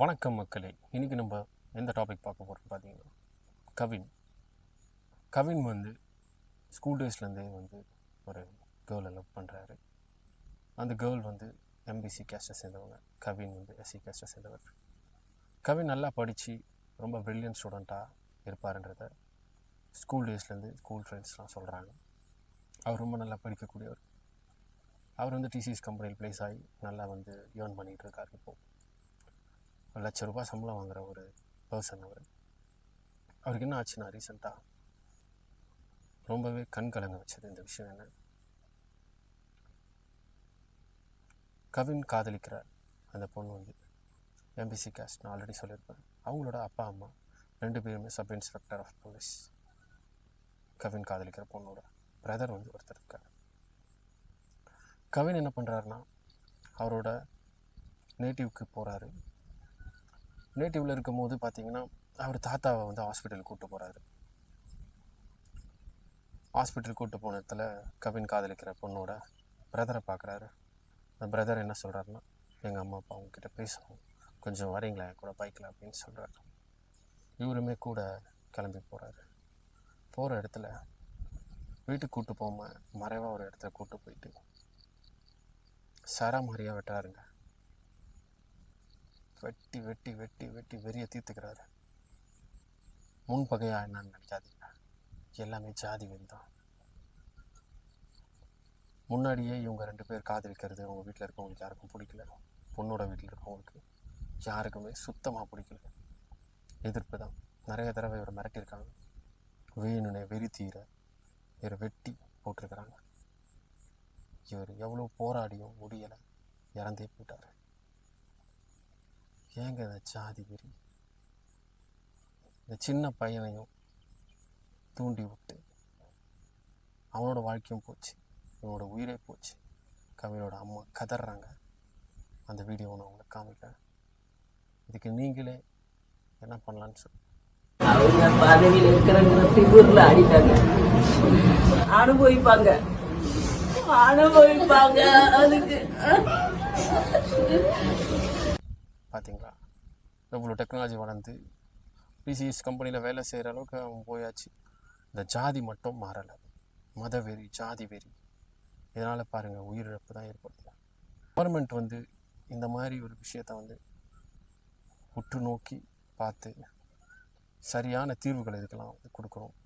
வணக்கம் மக்களே. இன்றைக்கி நம்ம எந்த டாபிக் பார்க்க போகிறோம் பார்த்தீங்கன்னா கவின். கவின் வந்து ஸ்கூல் டேஸ்லேருந்தே வந்து ஒரு கேர்ளை லவ் பண்ணுறாரு அந்த கேர்ள் வந்து எம்பிசி கேஸ்ட்டை சேர்ந்தவங்க. கவின் வந்து எஸ்சி கேஸ்ட்டை சேர்ந்தவர். கவின் நல்லா படித்து ரொம்ப பிரில்லியன்ட் ஸ்டூடெண்ட்டாக இருப்பாருன்றத ஸ்கூல் டேஸ்லேருந்து ஸ்கூல் ஃப்ரெண்ட்ஸ்லாம் சொல்கிறாங்க அவர் ரொம்ப நல்லா படிக்கக்கூடியவர். அவர் வந்து டிசிஎஸ் கம்பெனியில் ப்ளேஸ் ஆகி நல்லா வந்து ஏர்ன் பண்ணிகிட்டு இருக்காரு இப்போது லட்ச ரூபாய் சம்பளம் வாங்குற ஒரு பர்சன் அவர். அவருக்கு என்ன ஆச்சுன்னா ரீசெண்டாக ரொம்பவே கண் கலங்க வச்சது இந்த விஷயம் என்ன? கவின் காதலிக்கிற அந்த பொண்ணு வந்து எம்பிசி கேஸ்ட் நான் ஆல்ரெடி சொல்லியிருப்பேன். அவங்களோட அப்பா அம்மா ரெண்டு பேருமே sub inspector of police Kavin காதலிக்கிற பொண்ணோட பிரதர் வந்து ஒருத்தர் இருக்கார். கவின் என்ன பண்ணுறாருன்னா அவரோட நேட்டிவ்க்கு போகிறாரு நேட்டிவில் இருக்கும்போது பார்த்தீங்கன்னா அவர் தாத்தாவை வந்து ஹாஸ்பிட்டலுக்கு கூப்பிட்டு போகிறாரு ஹாஸ்பிட்டல் கூப்பிட்டு போன இடத்துல கவின் காதலிக்கிற பொண்ணோட பிரதரை பார்க்குறாரு அந்த பிரதர் என்ன சொல்கிறாருன்னா எங்கள் அம்மா அப்பா அவங்கக்கிட்ட பேசணும். கொஞ்சம் வரீங்களா? என் கூட பைக்கில் அப்படின்னு சொல்கிறாரு இவருமே கூட கிளம்பி போகிறாரு போகிற இடத்துல வீட்டுக்கு கூப்பிட்டு போகாமல் மறைவாக ஒரு இடத்துல கூப்பிட்டு போயிட்டு சராமாரியாக வெட்டுறாருங்க. வெட்டி வெட்டி வெட்டி வெட்டி வெறிய தீர்த்துக்கிறாரு. முன்பகையா என்னன்னு நினைக்காதீங்க. எல்லாமே ஜாதி வெறி தான் முன்னாடியே இவங்க ரெண்டு பேர் காதலிக்கிறது அவங்க வீட்டில் இருக்கவங்களுக்கு யாருக்கும் பிடிக்கல. பொண்ணோட வீட்டில் இருக்கவங்களுக்கு யாருக்குமே சுத்தமாக பிடிக்கல. எதிர்ப்பு தான். நிறைய தடவை இவரை மிரட்டியிருக்காங்க. வேணுனே வெறி தீர இவரை வெட்டி போட்டிருக்கிறாங்க. இவர் எவ்வளோ போராடியும் முடியலை. இறந்தே போயிட்டார். ஏங்க இந்த ஜாதி வெறி? இந்த சின்ன பையனையும் தூண்டி விட்டு அவனோட வாழ்க்கையும் போச்சு. இவனோட உயிரே போச்சு. கவினோட அம்மா கதறாங்க. அந்த வீடியோ நான் உங்களுக்கு காமிக்கிறேன். இதுக்கு நீங்களே என்ன பண்ணலான்னு சொல்லி அவங்க பதவியில் இருக்கிறவங்க திமிர்ல அனுபவிப்பாங்க. அனுபவிப்பாங்க. அதுக்கு பார்த்தீங்களா எவ்வளோ டெக்னாலஜி வளர்ந்து பிசிஎஸ் கம்பெனியில் வேலை செய்கிற அளவுக்கு அவன் போயாச்சு. இந்த ஜாதி மட்டும் மாறலை. மத வெறி ஜாதி வெறி இதனால் பாருங்கள் உயிரிழப்பு தான் ஏற்படுது. கவர்மெண்ட் வந்து இந்த மாதிரி ஒரு விஷயத்தை வந்து உற்று நோக்கி பார்த்து சரியான தீர்வுகள் இதுக்கெல்லாம் வந்து கொடுக்குறோம்